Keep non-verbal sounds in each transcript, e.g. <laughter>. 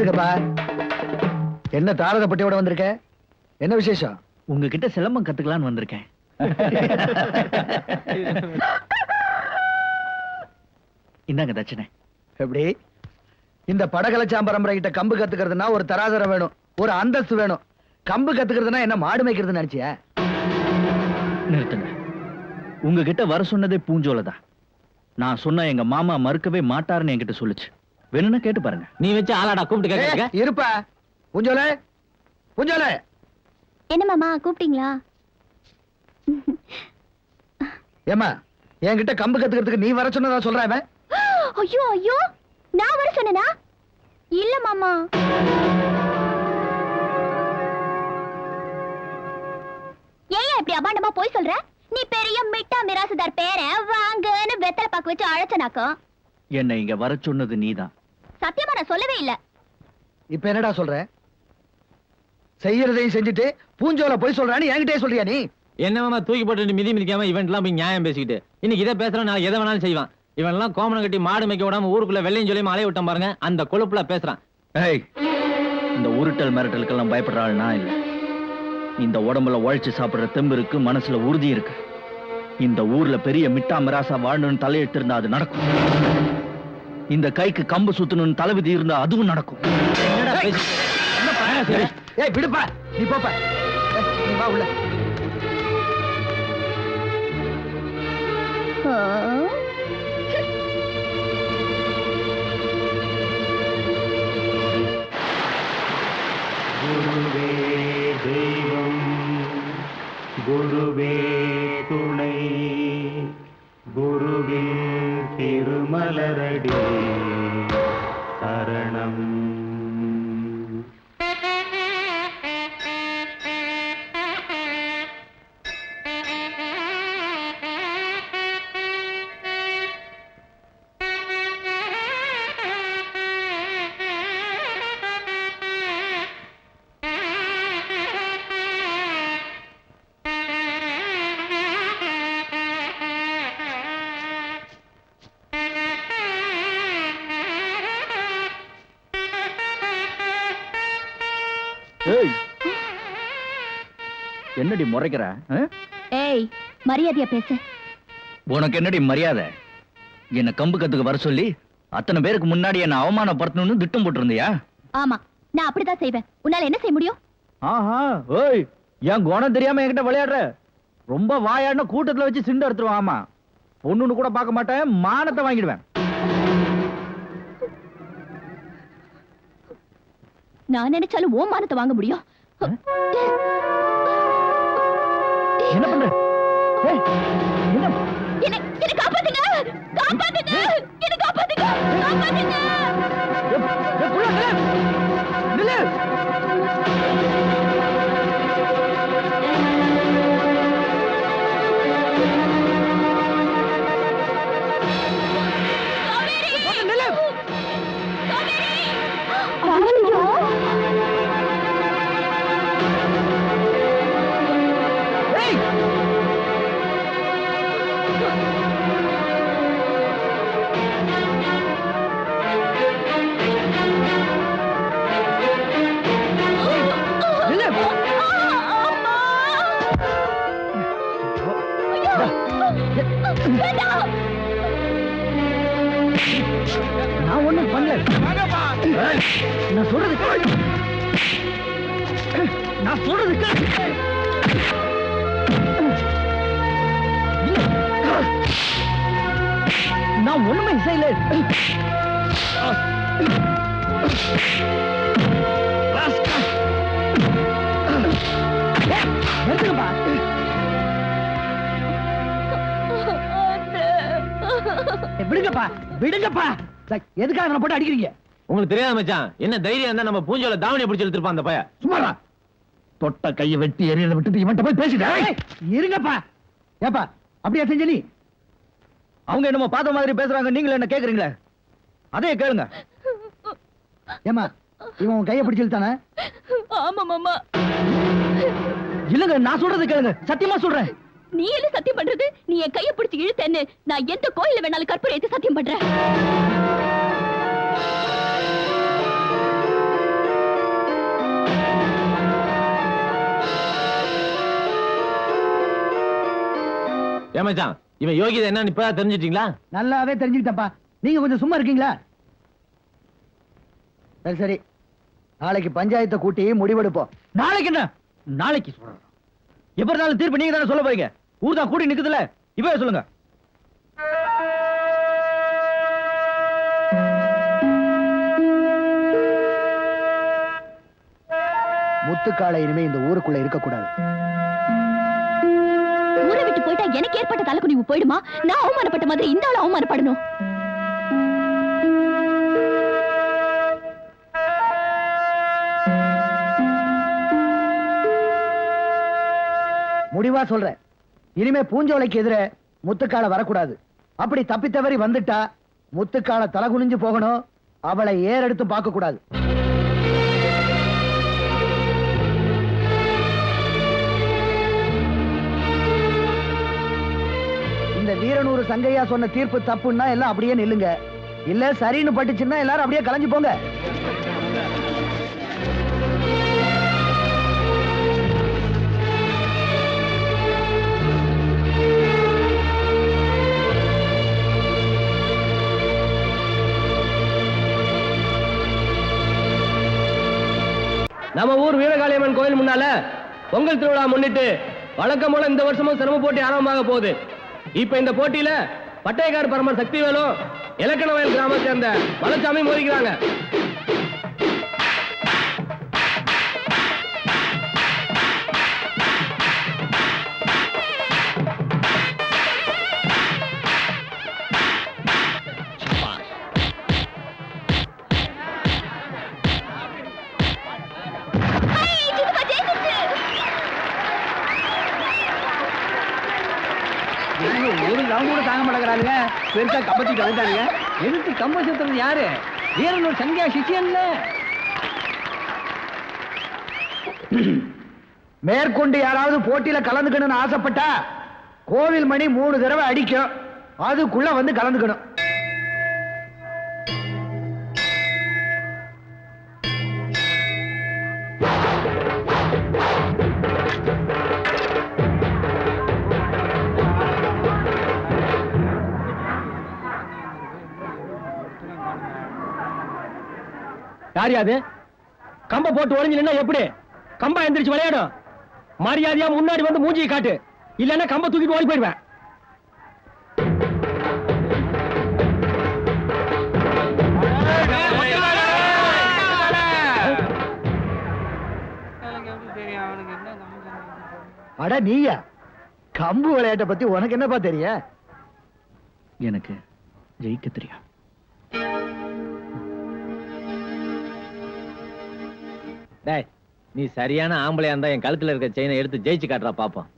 பாத்துக்கப்பா என்ன தாரத பட்டியோட வந்திருக்க? என்ன விசேஷம்? உங்ககிட்ட சிலம்பம் கத்துக்கலாம்னு வந்திருக்கேன். இந்தாங்க தட்சணை. எப்படி? இந்த படகலச்சாம் பரம்பரை கிட்ட கம்பு கத்துக்கிறதுனா ஒரு தராதரம் வேணும். ஒரு அந்தஸ்து வேணும். கம்பு கத்துக்கிறதுனா என்ன மாடு மேய்க்கிறதுன்னு நினைச்சியா? நிறுத்துங்க. உங்ககிட்ட வர சொன்னதே பூஞ்சோலை தான் நான் சொன்ன எங்க மாமா மறுக்கவே மாட்டாருன்னு என்கிட்ட சொல்லுச்சு. வேணும்னா கேட்டு பாருங்க. நீ வச்சு ஆளாடா கூப்பிட்டு கேட்க இருப்பா. புஞ்சோல புஞ்சோல என்ன மாமா கூப்பிட்டீங்களா? ஏமா என்கிட்ட கம்பு கத்துக்கிறதுக்கு நீ வர சொன்னதா சொல்றேன் இவன். ஐயோ ஐயோ நான் வர சொன்னனா? இல்ல மாமா. ஏன் இப்படி அபாண்டமா போய் சொல்ற? நீ பெரிய மிட்டா மிராசுதார் பேர வாங்கன்னு வெத்தலை பாக்கு வச்சு அழைச்சனாக்கும். என்னை இங்க வர சொன்னது நீதான். சத்தியமா நான் சொல்லவே இல்ல. இப்ப என்னடா சொல்ற? செய்யறதையும் செஞ்சுட்டு பூஞ்சோல போய் சொல்றான்னு என்கிட்டயே சொல்றியா நீ? என்ன மாமா தூக்கி போட்டு மிதி மிதிக்காம இவன்ட்லாம் போய் நியாயம் பேசிக்கிட்டு. இன்னைக்கு இதை பேசுறான் நாளைக்கு எதை வேணாலும் செய்வான். இவன் எல்லாம் கோமணம் கட்டி மாடு மேய்க்க விடாம ஊருக்குள்ள வெள்ளையும் சொல்லி அலைய விட்டான் பாருங்க அந்த கொழுப்புல பேசுறான். ஏய். இந்த உருட்டல் மிரட்டலுக்கெல்லாம் பயப்படுற ஆள் நான் இல்ல. இந்த உடம்புல உழைச்சு சாப்பிடுற தெம்பு இருக்கு மனசுல உறுதி இருக்கு. இந்த ஊர்ல பெரிய மிட்டா மிராசா வாழணும்னு தலையெடுத்து இருந்தா அது நடக்கும். இந்த கைக்கு கம்பு சுத்தணும்னு தலைவிதி இருந்தா அதுவும் நடக்கும். விடுப்பா. நீ போப்பா. நீ வா உள்ள. என்னடி முறைக்கிற? ஏய் மரியாதையா பேசு. உனக்கு என்னடி மரியாதை? என்ன கம்பு கத்துக்க வர சொல்லி அத்தனை பேருக்கு முன்னாடி என்ன அவமானப்படுத்தணும்னு திட்டம் போட்டிருந்தியா? ஆமா நான் அப்படிதான் செய்வேன். உன்னால என்ன செய்ய முடியும்? ஆஹா ஓய் என் குணம் தெரியாம என்கிட்ட விளையாடுற. ரொம்ப வாயாடின கூட்டத்துல வச்சு சிண்டு எடுத்துருவான் ஆமா. பொண்ணுன்னு கூட பார்க்க மாட்டேன் மானத்தை வாங்கிடுவேன். நான் நினைச்சாலும் ஓ மானத்தை வாங்க முடியும். என்ன பண்ற? என்ன? என்ன என்ன காப்பாத்துங்க காப்பாத்துங்க என்ன காப்பாத்துங்க காப்பாத்துங்க. ஏய், ஏய், புள்ள, நில்லு. நில்லு. நான் ஒண்ணும் பண்ணல நான் சொல்றது நான் சொல்றது நான் ஒண்ணுமே செய்யல ராஸ்கல். ஏய், விடுங்கப்பா விடுங்கப்பா. எதுக்காக என்ன போட்டு அடிக்கிறீங்க? உங்களுக்கு தெரியாத மச்சான். என்ன தைரியம் இருந்தா நம்ம பூஞ்சோல தாவணியை பிடிச்சி எடுத்துருப்பான் அந்த பைய சும்மாடா. தொட்ட கையை வெட்டி எரியல விட்டுட்டு இவன்ட்ட போய் பேசிட்டேன் இருங்கப்பா. ஏப்பா அப்படியா செஞ்ச நீ அவங்க என்னமோ பார்த்த மாதிரி பேசுறாங்க. நீங்களே என்ன கேக்குறீங்களே? அதே கேளுங்க. ஏமா இவன் உன் கையை பிடிச்சு இழுத்தானே? ஆமா மாமா. இல்லங்க நான் சொல்றது கேளுங்க. சத்தியமா சொல்றேன். நீ என்ன சத்தியம் பண்றது? நீ என் கையை பிடிச்சி இழுத்தேன்னு நான் எந்த கோயில வேணாலும் கற்பூரம் ஏத்து சத்தியம் பண்றேன். ஏமாச்சான் இவன் யோகிதை என்னன்னு இப்பதான் தெரிஞ்சிட்டீங்களா? நல்லாவே தெரிஞ்சுக்கிட்டப்பா நீங்க கொஞ்சம் சும்மா இருக்கீங்களா? சரி சரி. நாளைக்கு பஞ்சாயத்தை கூட்டி முடிவெடுப்போம். நாளைக்கு என்ன? நாளைக்கு சொல்றேன். எப்படினாலும் தீர்ப்பு நீங்க தானே சொல்ல போறீங்க? ஊர் தான் கூடி நிக்குதுல இப்பவே சொல்லுங்க. முத்துக்காலை இனிமே இந்த ஊருக்குள்ள இருக்கக்கூடாது. ஊரை விட்டு போயிட்டா எனக்கு ஏற்பட்ட தலைக்குனிவு போயிடுமா? நான் அவமானப்பட்ட மாதிரி இந்த ஆள் அவமானப்படணும் முடிவா சொல்றேன். இனிமே பூஞ்சோலைக்கு எதிர முத்துக்கால வரக்கூடாது. அப்படி தப்பித்தவரி வந்துட்டா முத்துக்கால தலை குனிஞ்சு போகணும். அவளை ஏறெடுத்து பார்க்க கூடாது இந்த வீரனூர் சங்கையா சொன்ன தீர்ப்பு தப்புன்னா எல்லாம் அப்படியே நில்லுங்க. இல்ல சரின்னு பட்டுச்சுன்னா எல்லாரும் அப்படியே கலைஞ்சு போங்க. நம்ம ஊர் வீரகாளியம்மன் கோயில் முன்னால பொங்கல் திருவிழா முன்னிட்டு வழக்கம் போல இந்த வருஷமும் சிரம போட்டி ஆரம்பமாக போகுது. இப்ப இந்த போட்டியில பட்டயக்கார் பரமர் சக்திவேலும் இலக்கண வயல் கிராமத்தை சேர்ந்த வளச்சாமி மோதிக்கிறாங்க. தாங்க மாட்டேங்கிறானுங்க. பெருசா கம்பத்திட்டு வந்துட்டானுங்க எதிர்த்து கம்ப சுத்துறது யாரு? வீரனூர் சங்கியா சிஷியன்ல <clears throat> மேற்கொண்டு யாராவது போட்டியில கலந்துக்கணும்னு ஆசைப்பட்டா கோவில் மணி மூணு தடவை அடிக்கும். அதுக்குள்ள வந்து கலந்துக்கணும். யார் கம்ப போட்டு ஒளிஞ்சினா எப்படி? கம்பா எந்திரிச்சு விளையாடும். மரியாதையா முன்னாடி வந்து மூஞ்சியை காட்டு. இல்லன்னா கம்ப தூக்கிட்டு ஓடி போயிடுவேன். அட நீயா? கம்பு விளையாட்டை பத்தி உனக்கு என்னப்பா தெரிய எனக்கு ஜெயிக்க தெரியும். டேய் நீ சரியான ஆம்பளையா இருந்தா என் கழுத்துல இருக்க செயினை எடுத்து ஜெயிச்சு காட்டுறா பாப்போம்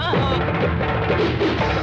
Uh -huh.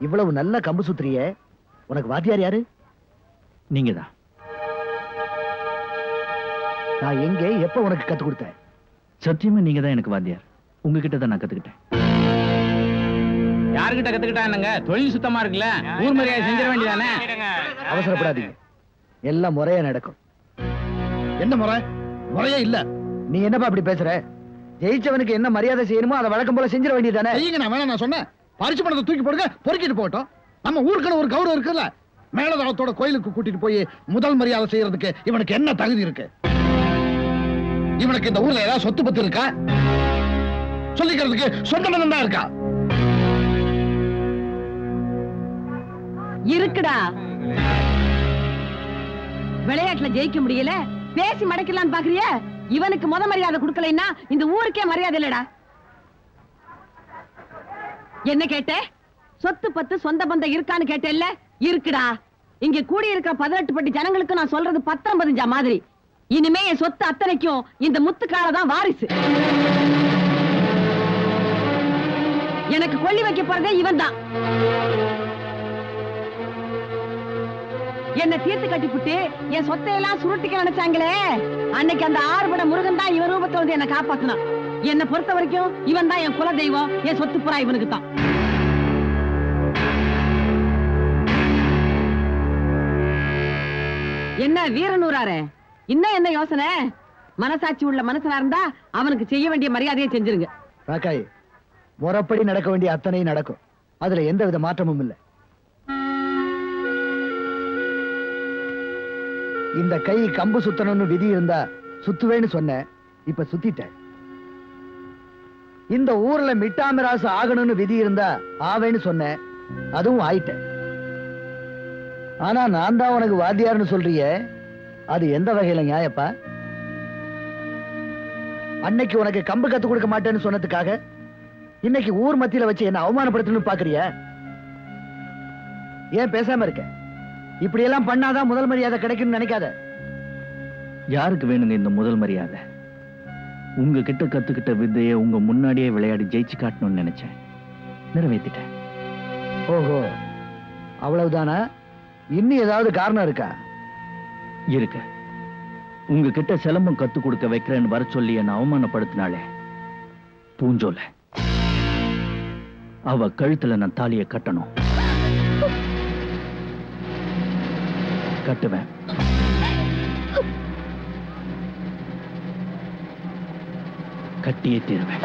இவ்வளவு நல்ல கம்பு சுத்திரியே. உனக்கு வாத்தியார் யாரு? நீங்க தான் நான் எங்க எப்ப உனக்கு கத்து கொடுத்தேன்? சத்தியமா நீங்க தான் எனக்கு வாத்தியார். உங்ககிட்ட தான் நான் கத்துக்கிட்டேன். யாருகிட்ட கத்துக்கிட்டா என்னங்க? தொழில் சுத்தமா இருக்குல்ல? ஊர் மரியாதை செஞ்சிட வேண்டியதானே? அவசரப்படாதீங்க. எல்லாம் முறையா நடக்கும். என்ன முறை? முறையே இல்ல. நீ என்னப்பா அப்படி பேசுற? ஜெயிச்சவனுக்கு என்ன மரியாதை செய்யணுமோ அதை வழக்கம் போல செஞ்சிட வேண்டியதானே செய்யுங்க நான் நான் சொன்னேன். பரிசு பணத்தை தூக்கி போடுங்க பொறுக்கிட்டு போட்டோம் நம்ம ஊருக்குன்னு ஒரு கௌரவம் இருக்குல்ல மேலதாளத்தோட கோயிலுக்கு கூட்டிட்டு போய் முதல் மரியாதை செய்யறதுக்கு இவனுக்கு என்ன தகுதி இருக்கு? இவனுக்கு இந்த ஊர்ல ஏதாவது சொத்து பத்து இருக்கா? சொல்லிக்கிறதுக்கு சொந்த மதம் தான் இருக்கா? இருக்குடா. விளையாட்டுல ஜெயிக்க முடியல பேசி மடக்கலான்னு பாக்குறிய? இவனுக்கு முத மரியாதை கொடுக்கலைன்னா இந்த ஊருக்கே மரியாதை இல்லடா. என்ன கேட்ட? சொத்து பத்து சொந்த பந்தம் இருக்கான்னு கேட்டேல்ல? இருக்குடா. இங்க கூடி இருக்கிற பதினெட்டு பட்டி ஜனங்களுக்கு நான் சொல்றது பத்திரம் மாதிரி. இனிமே என் சொத்து அத்தனைக்கும் இந்த முத்துக்கால தான் வாரிசு. எனக்கு கொல்லி வைக்க போறதே இவன் தான். என்ன தீர்த்து கட்டிப்புட்டு என் சொத்தையெல்லாம் சுருட்டிக்க நினைச்சாங்களே? அன்னைக்கு அந்த ஆறுபட முருகன் தான் இவன் ரூபத்தை வந்து என்ன காப்பாத்தினான். என்னை பொறுத்த வரைக்கும் இவன் தான் என் குல தெய்வம் என் சொத்து புறா இவனுக்கு தான் என்ன வீரனூராரு இன்னும் என்ன யோசனை? மனசாட்சி உள்ள மனசனா இருந்தா அவனுக்கு செய்ய வேண்டிய மரியாதையை செஞ்சிருங்க. ராக்காய் முறப்படி நடக்க வேண்டிய அத்தனையும் நடக்கும். அதுல எந்த வித மாற்றமும் இல்லை. இந்த கை கம்பு சுத்தணும்னு விதி இருந்தா சுத்துவேன்னு சொன்னேன் இப்ப சுத்திட்டேன். இந்த ஊர்ல மிட்டாமிராசு ஆகணும்னு விதி இருந்தா ஆவேன்னு சொன்னேன். அதுவும் ஆயிட்டேன். ஆனா நான் தான் உனக்கு வாத்தியார்னு சொல்றியே. அது எந்த வகையில நியாயப்பா? அன்னைக்கு உனக்கு கம்பு கத்து கொடுக்க மாட்டேன்னு சொன்னதுக்காக இன்னைக்கு ஊர் மத்தியில வச்சு என்ன அவமானப்படுத்தணும்னு பாக்குறிய? ஏன் பேசாம இருக்க? இப்படி எல்லாம் பண்ணாதான் முதல் மரியாதை கிடைக்கும்னு நினைக்காத. யாருக்கு வேணும் இந்த முதல் மரியாதை? உங்ககிட்ட கத்துக்கிட்ட வித்தையை உங்க முன்னாடியே விளையாடி ஜெயிச்சு காட்டணும்னு நினைச்சேன். நிறைவேத்திட்டேன். ஓஹோ. அவ்வளவுதானா? இன்னும் ஏதாவது காரணம் இருக்கா? இருக்கு. உங்ககிட்ட சிலம்பம் கத்து கொடுக்க வைக்கிறேன்னு வர சொல்லி என்ன அவமானப்படுத்தினாலே பூஞ்சோல. அவ கழுத்துல நான் தாலியை கட்டணும். கட்டுவேன். கட்டியே தீருவேன்.